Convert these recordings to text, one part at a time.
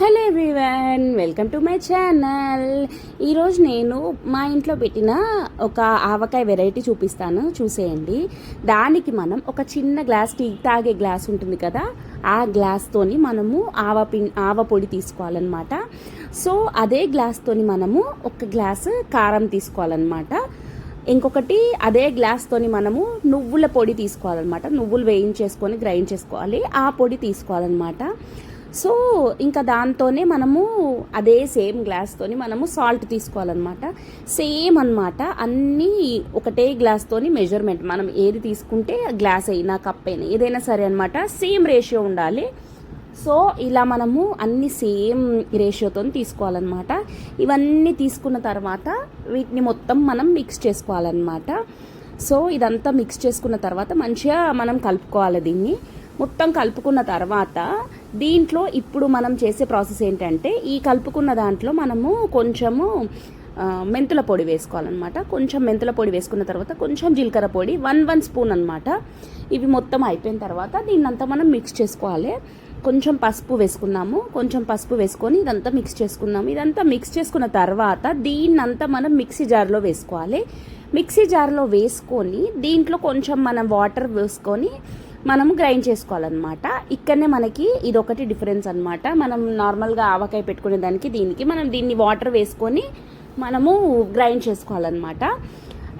Hello everyone welcome to my channel ఈరోజు నేను మా ఇంట్లో పెట్టిన ఒక ఆవకాయ వెరైటీ చూపిస్తాను చూసేయండి. దానికి మనం ఒక చిన్న గ్లాస్ టీ తాగే గ్లాస్ ఉంటుంది కదా ఆ గ్లాస్తోని మనము ఆవ పిం ఆవ పొడి తీసుకోవాలన్నమాట. సో అదే గ్లాస్తోని మనము ఒక గ్లాస్ కారం తీసుకోవాలన్నమాట. ఇంకొకటి అదే గ్లాస్తోని మనము నువ్వుల పొడి తీసుకోవాలన్నమాట. నువ్వులు వేయించేసుకొని గ్రైండ్ చేసుకోవాలి. ఆ పొడి తీసుకోవాలన్నమాట. సో ఇంకా దాంతోనే మనము అదే సేమ్ గ్లాస్తోని మనము సాల్ట్ తీసుకోవాలన్నమాట. సేమ్ అన్నమాట అన్నీ ఒకటే గ్లాస్తోని మెజర్మెంట్. మనం ఏది తీసుకుంటే గ్లాస్ అయినా కప్ అయినా ఏదైనా సరే అనమాట సేమ్ రేషియో ఉండాలి. సో ఇలా మనము అన్ని సేమ్ రేషియోతో తీసుకోవాలన్నమాట. ఇవన్నీ తీసుకున్న తర్వాత వీటిని మొత్తం మనం మిక్స్ చేసుకోవాలన్నమాట. సో ఇదంతా మిక్స్ చేసుకున్న తర్వాత మంచిగా మనం కలుపుకోవాలి దీన్ని. మొత్తం కలుపుకున్న తర్వాత దీంట్లో ఇప్పుడు మనం చేసే ప్రాసెస్ ఏంటంటే ఈ కలుపుకున్న దాంట్లో మనము కొంచెము మెంతుల పొడి వేసుకోవాలన్నమాట. కొంచెం మెంతుల పొడి వేసుకున్న తర్వాత కొంచెం జీలకర్ర పొడి వన్ వన్ స్పూన్ అనమాట ఇవి మొత్తం అయిపోయిన తర్వాత దీన్నంతా మనం మిక్స్ చేసుకోవాలి. కొంచెం పసుపు వేసుకున్నాము. కొంచెం పసుపు వేసుకొని ఇదంతా మిక్స్ చేసుకున్నాము. ఇదంతా మిక్స్ చేసుకున్న తర్వాత దీన్నంతా మనం మిక్సీ జార్లో వేసుకోవాలి. మిక్సీ జార్లో వేసుకొని దీంట్లో కొంచెం మనం వాటర్ వేసుకొని మనము గ్రైండ్ చేసుకోవాలన్నమాట. ఇక్కడనే మనకి ఇది ఒకటి డిఫరెన్స్ అనమాట మనం నార్మల్గా ఆవకాయ పెట్టుకునే దానికి దీనికి మనం దీన్ని వాటర్ వేసుకొని మనము గ్రైండ్ చేసుకోవాలన్నమాట.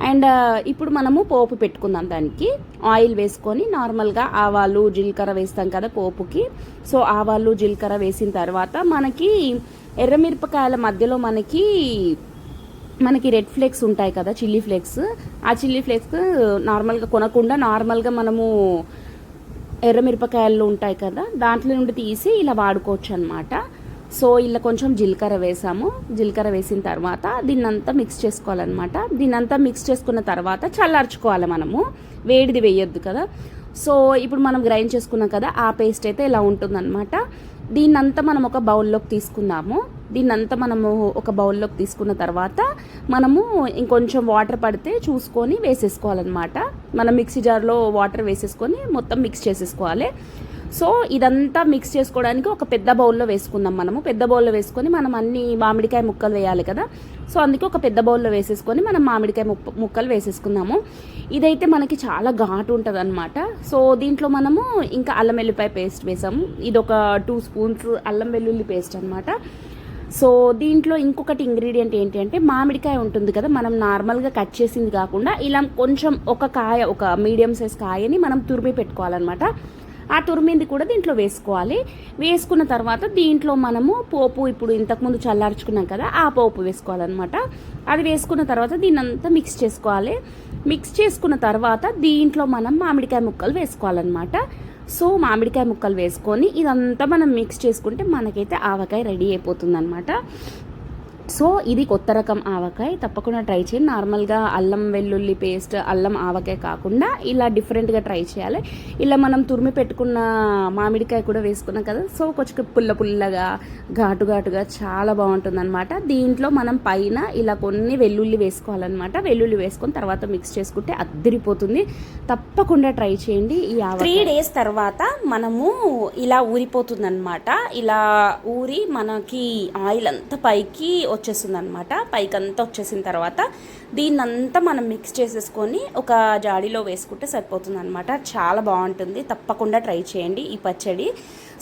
అండ్ ఇప్పుడు మనము పోపు పెట్టుకుందాం దానికి. ఆయిల్ వేసుకొని నార్మల్గా ఆవాలు జీలకర్ర వేస్తాం కదా పోపుకి. సో ఆవాలు జీలకర్ర వేసిన తర్వాత మనకి ఎర్రమిరపకాయల మధ్యలో మనకి మనకి రెడ్ ఫ్లేక్స్ ఉంటాయి కదా చిల్లీ ఫ్లేక్స్. ఆ చిల్లీ ఫ్లేక్స్ నార్మల్గా కొనకుండా నార్మల్గా మనము ఎర్రమిరపకాయలు ఉంటాయి కదా దాంట్లో నుండి తీసి ఇలా వాడుకోవచ్చు అనమాట సో ఇలా కొంచెం జీలకర్ర వేసాము. జీలకర్ర వేసిన తర్వాత దీన్నంతా మిక్స్ చేసుకోవాలన్నమాట. దీన్నంతా మిక్స్ చేసుకున్న తర్వాత చల్లార్చుకోవాలి మనము. వేడిది వేయొద్దు కదా. సో ఇప్పుడు మనం గ్రైండ్ చేసుకున్నాం కదా ఆ పేస్ట్ అయితే ఇలా ఉంటుందన్నమాట. దీన్నంతా మనం ఒక బౌల్లోకి తీసుకుందాము. దీన్నంతా మనము ఒక బౌల్లోకి తీసుకున్న తర్వాత మనము ఇంకొంచెం వాటర్ పడితే చూసుకొని వేసేసుకోవాలన్నమాట. మనం మిక్సీ జార్లో వాటర్ వేసేసుకొని మొత్తం మిక్స్ చేసేసుకోవాలి. సో ఇదంతా మిక్స్ చేసుకోవడానికి ఒక పెద్ద బౌల్లో వేసుకుందాం మనము. పెద్ద బౌల్లో వేసుకొని మనం అన్ని మామిడికాయ ముక్కలు వేయాలి కదా. సో అందుకే ఒక పెద్ద బౌల్లో వేసేసుకొని మనం మామిడికాయ ముక్కలు వేసేసుకుందాము. ఇదైతే మనకి చాలా ఘాటు ఉంటుంది అనమాట సో దీంట్లో మనము ఇంకా అల్లం వెల్లిపాయ పేస్ట్ వేసాము. ఇది ఒక టూ స్పూన్స్ అల్లం వెల్లుల్లి పేస్ట్ అనమాట సో దీంట్లో ఇంకొకటి ఇంగ్రీడియంట్ ఏంటి అంటే మామిడికాయ ఉంటుంది కదా మనం నార్మల్గా కట్ చేసింది కాకుండా ఇలా కొంచెం ఒక కాయ ఒక మీడియం సైజ్ కాయని మనం తురిమి పెట్టుకోవాలన్నమాట. ఆ తురిమింది కూడా దీంట్లో వేసుకోవాలి. వేసుకున్న తర్వాత దీంట్లో మనము పోపు ఇప్పుడు ఇంతకుముందు చల్లార్చుకున్నాం కదా ఆ పోపు వేసుకోవాలన్నమాట. అది వేసుకున్న తర్వాత దీని అంతా మిక్స్ చేసుకోవాలి. మిక్స్ చేసుకున్న తర్వాత దీంట్లో మనం మామిడికాయ ముక్కలు వేసుకోవాలన్నమాట. సో మామిడికాయ ముక్కలు వేసుకొని ఇదంతా మనం మిక్స్ చేసుకుంటే మనకైతే ఆవకాయ రెడీ అయిపోతుంది అనమాట సో ఇది కొత్త రకం ఆవకాయ. తప్పకుండా ట్రై చేయండి. నార్మల్గా అల్లం వెల్లుల్లి పేస్ట్ అల్లం ఆవకాయ కాకుండా ఇలా డిఫరెంట్గా ట్రై చేయాలి. ఇలా మనం తురిమి పెట్టుకున్న మామిడికాయ కూడా వేసుకున్నాం కదా. సో కొంచెం పుల్ల పుల్లగా ఘాటు ఘాటుగా చాలా బాగుంటుందన్నమాట. దీంట్లో మనం పైన ఇలా కొన్ని వెల్లుల్లి వేసుకోవాలన్నమాట. వెల్లుల్లి వేసుకొని తర్వాత మిక్స్ చేసుకుంటే అద్దరిపోతుంది. తప్పకుండా ట్రై చేయండి ఈ త్రీ డేస్ తర్వాత మనము ఇలా ఊరిపోతుందన్నమాట. ఇలా ఊరి మనకి ఆయిల్ అంతా పైకి వచ్చేస్తుంది అనమాట పైకంతా వచ్చేసిన తర్వాత దీన్నంతా మనం మిక్స్ చేసేసుకొని ఒక జాడీలో వేసుకుంటే సరిపోతుంది అనమాట చాలా బాగుంటుంది. తప్పకుండా ట్రై చేయండి ఈ పచ్చడి.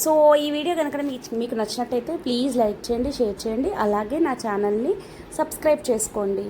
సో ఈ వీడియో కనుక మీకు నచ్చినట్టయితే ప్లీజ్ లైక్ చేయండి షేర్ చేయండి. అలాగే నా ఛానల్ని సబ్స్క్రైబ్ చేసుకోండి.